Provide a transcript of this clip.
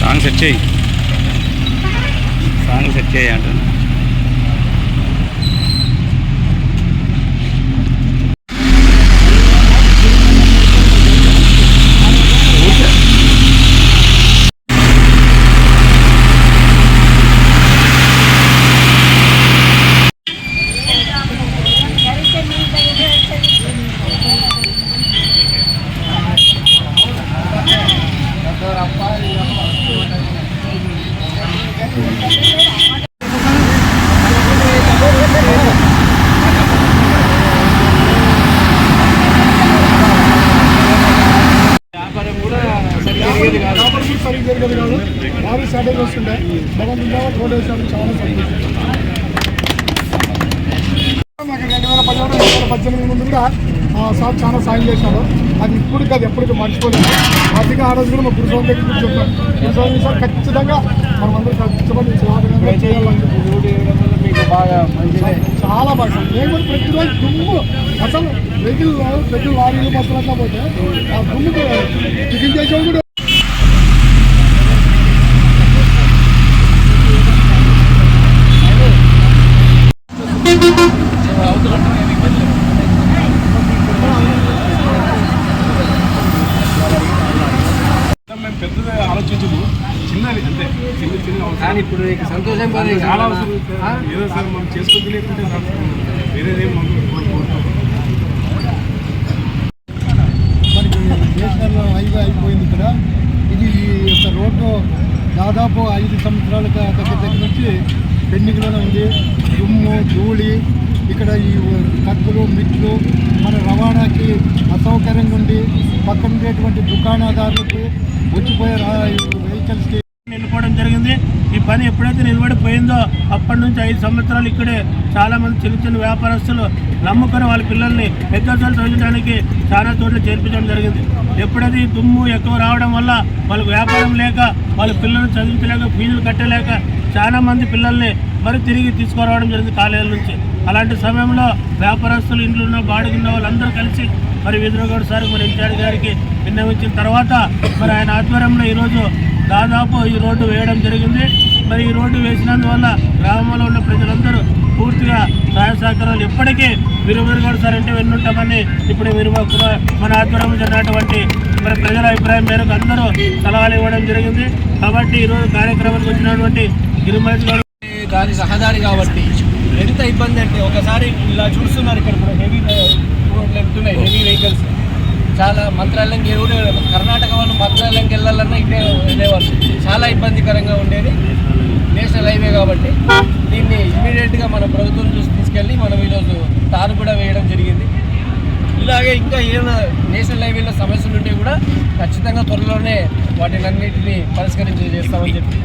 Song set చేయి. Song set చేయి అంటున్నా. జరిగేది కాదు. బాగా షార్టేజ్ వస్తుండే మనం రోడ్ వేసాము చాలా సంతోషం. రెండు వేల పదిహేడు రెండు వేల పద్దెనిమిది ముందు కూడా సార్ చాలా సాయం చేశారు. అది ఇప్పుడు కాదు ఎప్పటికీ మర్చిపోలేదు అందుకే ఆ రోజు కూడా మా గురుస్వామి దగ్గర కూడా చెప్పాను. గురుస్వామి సార్ ఖచ్చితంగా మనం అందరూ ఖచ్చితంగా సమాధానంగా చేయాలని చాలా బాగా మేము కూడా ప్రతిరోజు దుమ్ము అసలు వెహికల్ వెహికల్ లారీలు బస్సులు అట్లా పోతే ఆ దుమ్ము టిఫిన్ చేసేవాళ్ళు కూడా మేము పెద్దగా ఆలోచించదు. చిన్నది అంతే. చిన్న చిన్న. కానీ ఇప్పుడు నీకు సంతోషం పని చాలా అవసరం. ఏదో సార్ మనం చేసుకుంటూ లేకుంటే వేరేదేం మనం నేషనల్ హైవే అయిపోయింది ఇక్కడ. ఇది ఈ యొక్క రోడ్డు దాదాపు ఐదు సంవత్సరాల దగ్గర దగ్గర నుంచి పెండింగ్లోనే ఉంది. దుమ్ము ధూళి ఇక్కడ ఈ కత్తులు మిట్లు మన రవాణాకి అసౌకర్యంగా ఉంది పక్కన ఉండేటువంటి దుకాణదారులకు వచ్చిపోయే వెహికల్స్కి వెళ్ళిపోవడం జరిగింది. పని ఎప్పుడైతే నిలబడిపోయిందో అప్పటి నుంచి ఐదు సంవత్సరాలు ఇక్కడే చాలామంది చిన్న చిన్న వ్యాపారస్తులు నమ్ముకొని వాళ్ళ పిల్లల్ని ఎగ్గొసాలు చదివించడానికి చాలా చోట్ల చేర్పించడం జరిగింది. ఎప్పుడైతే దుమ్ము ఎక్కువ రావడం వల్ల వాళ్ళకి వ్యాపారం లేక వాళ్ళ పిల్లల్ని చదివించలేక ఫీజులు కట్టలేక చాలామంది పిల్లల్ని మరి తిరిగి తీసుకురావడం జరిగింది కాలేజీల నుంచి. అలాంటి సమయంలో వ్యాపారస్తులు ఇంట్లో ఉన్న బాడుగున్న వాళ్ళందరూ కలిసి మరి విధురగౌడ్ సార్ మరి ఇన్ఛార్జ్ గారికి విన్నవించిన తర్వాత మరి ఆయన ఆధ్వర్యంలో ఈరోజు దాదాపు ఈ రోడ్డు వేయడం జరిగింది. అందువల్ల గ్రామంలో ఉన్న ప్రజలందరూ పూర్తిగా సహాయ సహకారాలు ఇప్పటికీ విరువిరుగౌడ్ సార్ అంటే వెన్నుంటామని ఇప్పుడు మీరు మన ఆధ్వర్యంలో జరిగినటువంటి మరి ప్రజల అభిప్రాయం మేరకు అందరూ సలహాలు ఇవ్వడం జరిగింది. కాబట్టి ఈరోజు కార్యక్రమానికి వచ్చినటువంటి గిరిమరాజు గారు దాని సహదారి కాబట్టి ఎంత ఇబ్బంది అంటే ఒకసారి ఇలా చూస్తున్నారు ఇక్కడ కూడా హెవీ వెళ్తున్నాయి హెవీ వెహికల్స్ చాలా మంత్రాలయంకి ఎవరు కర్ణాటక వాళ్ళు మంత్రాలయంకి వెళ్ళాలన్నా ఇదే వెళ్ళేవాళ్ళు చాలా ఇబ్బందికరంగా ఉండేది. నేషనల్ హైవే కాబట్టి దీన్ని ఇమీడియట్గా మన ప్రభుత్వం చూసి తీసుకెళ్ళి మనం ఈరోజు తాను కూడా వేయడం జరిగింది. ఇలాగే ఇంకా ఏమైనా నేషనల్ హైవేలో సమస్యలు ఉంటే కూడా ఖచ్చితంగా త్వరలోనే వాటిని అన్నింటినీ పరిష్కరించి చేస్తామని చెప్పి